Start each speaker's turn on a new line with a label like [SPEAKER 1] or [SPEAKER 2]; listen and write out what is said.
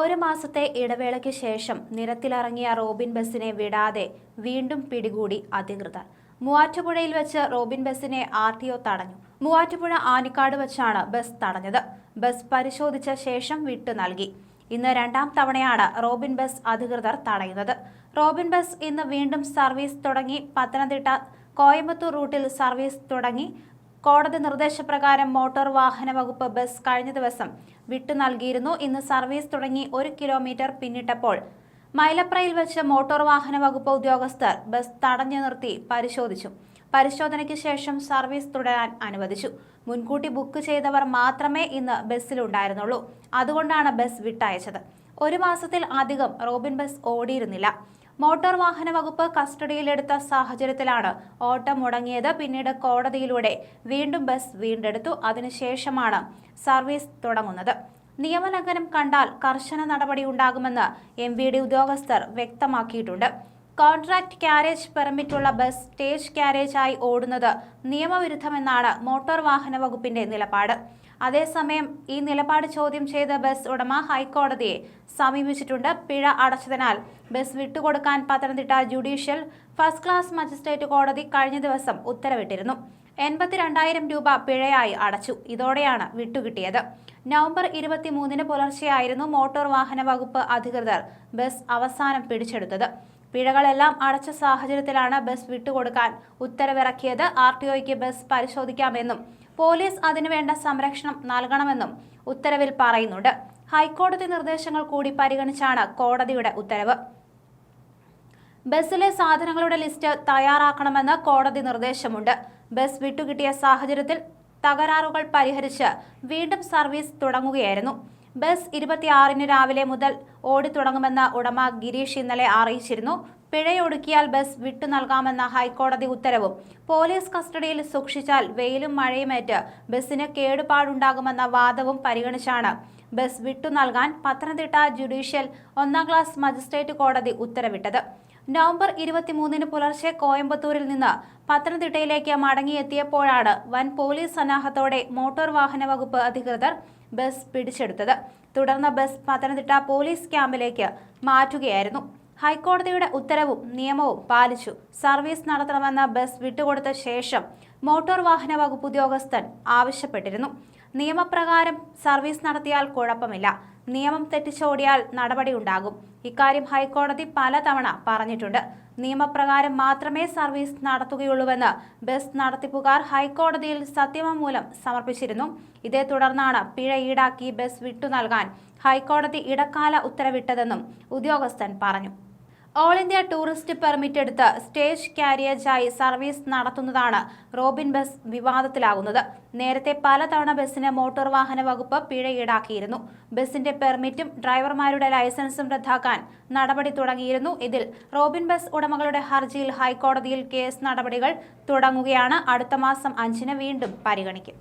[SPEAKER 1] ഒരു മാസത്തെ ഇടവേളയ്ക്ക് ശേഷം നിരത്തിലിറങ്ങിയ റോബിൻ ബസിനെ വിടാതെ വീണ്ടും പിടികൂടി അധികൃതർ. മൂവാറ്റുപുഴയിൽ വെച്ച് റോബിൻ ബസിനെ ആർ ടി ഒ തടഞ്ഞു. മൂവാറ്റുപുഴ ആനിക്കാട് വെച്ചാണ് ബസ് തടഞ്ഞത്. ബസ് പരിശോധിച്ച ശേഷം വിട്ടു നൽകി. ഇന്ന് രണ്ടാം തവണയാണ് റോബിൻ ബസ് അധികൃതർ തടയുന്നത്. റോബിൻ ബസ് ഇന്ന് വീണ്ടും സർവീസ് തുടങ്ങി. പത്തനംതിട്ട കോയമ്പത്തൂർ റൂട്ടിൽ സർവീസ് തുടങ്ങി. കോടതി നിർദ്ദേശപ്രകാരം മോട്ടോർ വാഹന വകുപ്പ് ബസ് കഴിഞ്ഞ ദിവസം വിട്ടു നൽകിയിരുന്നു. ഇന്ന് സർവീസ് തുടങ്ങി ഒരു കിലോമീറ്റർ പിന്നിട്ടപ്പോൾ മൈലപ്രയിൽ വെച്ച് മോട്ടോർ വാഹന വകുപ്പ് ഉദ്യോഗസ്ഥർ ബസ് തടഞ്ഞു നിർത്തി പരിശോധിച്ചു. പരിശോധനയ്ക്ക് ശേഷം സർവീസ് തുടരാൻ അനുവദിച്ചു. മുൻകൂട്ടി ബുക്ക് ചെയ്തവർ മാത്രമേ ഇന്ന് ബസ്സിലുണ്ടായിരുന്നുള്ളൂ. അതുകൊണ്ടാണ് ബസ് വിട്ടയച്ചത്. ഒരു മാസത്തിൽ അധികം റോബിൻ ബസ് ഓടിയിരുന്നില്ല. മോട്ടോർ വാഹന വകുപ്പ് കസ്റ്റഡിയിലെടുത്ത സാഹചര്യത്തിലാണ് ഓട്ടം മുടങ്ങിയത്. പിന്നീട് കോടതിയിലൂടെ വീണ്ടും ബസ് വീണ്ടെടുത്തു. അതിനുശേഷമാണ് സർവീസ് തുടങ്ങുന്നത്. നിയമലംഘനം കണ്ടാൽ കർശന നടപടി ഉണ്ടാകുമെന്ന് എം വി ഡി ഉദ്യോഗസ്ഥർ വ്യക്തമാക്കിയിട്ടുണ്ട്. കോൺട്രാക്ട് ക്യാരേജ് പെർമിറ്റുള്ള ബസ് സ്റ്റേജ് ക്യാരേജായി ഓടുന്നത് നിയമവിരുദ്ധമെന്നാണ് മോട്ടോർ വാഹന വകുപ്പിന്റെ നിലപാട്. അതേസമയം ഈ നിലപാട് ചോദ്യം ചെയ്ത ബസ് ഉടമ ഹൈക്കോടതിയെ സമീപിച്ചിട്ടുണ്ട്. പിഴ അടച്ചതിനാൽ ബസ് വിട്ടുകൊടുക്കാൻ Pathanamthitta judicial first class magistrate കോടതി കഴിഞ്ഞ ദിവസം ഉത്തരവിട്ടിരുന്നു. എൺപത്തിരണ്ടായിരം രൂപ പിഴയായി അടച്ചു. ഇതോടെയാണ് വിട്ടുകിട്ടിയത്. നവംബർ ഇരുപത്തിമൂന്നിന് പുലർച്ചെയായിരുന്നു മോട്ടോർ വാഹന വകുപ്പ് അധികൃതർ ബസ് അവസാനം പിടിച്ചെടുത്തത്. പിഴകളെല്ലാം അടച്ച സാഹചര്യത്തിലാണ് ബസ് വിട്ടുകൊടുക്കാൻ ഉത്തരവിറക്കിയത് ആർ ടി ഒയ്ക്ക് ബസ് പരിശോധിക്കാമെന്നും പോലീസ് അതിനുവേണ്ട സംരക്ഷണം നൽകണമെന്നും ഉത്തരവിൽ പറയുന്നുണ്ട്. ഹൈക്കോടതി നിർദ്ദേശങ്ങൾ കൂടി പരിഗണിച്ചാണ് കോടതിയുടെ ഉത്തരവ്. ബസ്സിലെ സാധനങ്ങളുടെ ലിസ്റ്റ് തയ്യാറാക്കണമെന്ന് കോടതി നിർദ്ദേശമുണ്ട്. ബസ് വിട്ടുകിട്ടിയ സാഹചര്യത്തിൽ തകരാറുകൾ പരിഹരിച്ച് വീണ്ടും സർവീസ് തുടങ്ങുകയായിരുന്നു. ബസ് ഇരുപത്തിയാറിന് രാവിലെ മുതൽ ഓടിത്തുടങ്ങുമെന്ന് ഉടമ ഗിരീഷ് ഇന്നലെ അറിയിച്ചിരുന്നു. പിഴയൊടുക്കിയാൽ ബസ് വിട്ടു നൽകാമെന്ന ഹൈക്കോടതി ഉത്തരവും. പോലീസ് കസ്റ്റഡിയിൽ സൂക്ഷിച്ചാൽ വെയിലും മഴയുമേറ്റ് ബസ്സിന് കേടുപാടുണ്ടാകുമെന്ന വാദവും പരിഗണിച്ചാണ് ബസ് വിട്ടു നൽകാൻ പത്തനംതിട്ട ജുഡീഷ്യൽ ഒന്നാം ക്ലാസ് മജിസ്ട്രേറ്റ് കോടതി ഉത്തരവിട്ടത്. നവംബർ ഇരുപത്തിമൂന്നിന് പുലർച്ചെ കോയമ്പത്തൂരിൽ നിന്ന് പത്തനംതിട്ടയിലേക്ക് മടങ്ങിയെത്തിയപ്പോഴാണ് വൻ പോലീസ് സന്നാഹത്തോടെ മോട്ടോർ വാഹന വകുപ്പ് അധികൃതർ ബസ് പിടിച്ചെടുത്തത്. തുടർന്ന് ബസ് പത്തനംതിട്ട പോലീസ് ക്യാമ്പിലേക്ക് മാറ്റുകയായിരുന്നു. ഹൈക്കോടതിയുടെ ഉത്തരവും നിയമവും പാലിച്ചു. സർവീസ് നടത്തണമെന്ന ബസ് വിട്ടുകൊടുത്ത ശേഷം മോട്ടോർ വാഹന വകുപ്പ് ഉദ്യോഗസ്ഥൻ ആവശ്യപ്പെട്ടിരുന്നു. നിയമപ്രകാരം സർവീസ് നടത്തിയാൽ കുഴപ്പമില്ല. നിയമം തെറ്റിച്ചോടിയാൽ നടപടിയുണ്ടാകും. ഇക്കാര്യം ഹൈക്കോടതി പലതവണ പറഞ്ഞിട്ടുണ്ട്. നിയമപ്രകാരം മാത്രമേ സർവീസ് നടത്തുകയുള്ളൂവെന്ന് ബസ് നടത്തിപ്പുകാർ ഹൈക്കോടതിയിൽ സത്യവാങ്മൂലം സമർപ്പിച്ചിരുന്നു. ഇതേ തുടർന്നാണ് പിഴ ഈടാക്കി ബസ് വിട്ടു നൽകാൻ ഹൈക്കോടതി ഇടക്കാല ഉത്തരവിട്ടതെന്നും ഉദ്യോഗസ്ഥൻ പറഞ്ഞു. ഓൾ ഇന്ത്യ ടൂറിസ്റ്റ് പെർമിറ്റ് എടുത്ത് സ്റ്റേജ് കാരിയേജായി സർവീസ് നടത്തുന്നതാണ് റോബിൻ ബസ് വിവാദത്തിലാകുന്നത് നേരത്തെ പലതവണ ബസ്സിന് മോട്ടോർ വാഹന വകുപ്പ് പിഴ ഈടാക്കിയിരുന്നു. ബസിന്റെ പെർമിറ്റും ഡ്രൈവർമാരുടെ ലൈസൻസും റദ്ദാക്കാൻ നടപടി തുടങ്ങിയിരുന്നു ഇതിൽ. റോബിൻ ബസ് ഉടമകളുടെ ഹർജിയിൽ ഹൈക്കോടതിയിൽ കേസ് നടപടികൾ തുടങ്ങുകയാണ്. അടുത്ത മാസം അഞ്ചിന് വീണ്ടും പരിഗണിക്കും.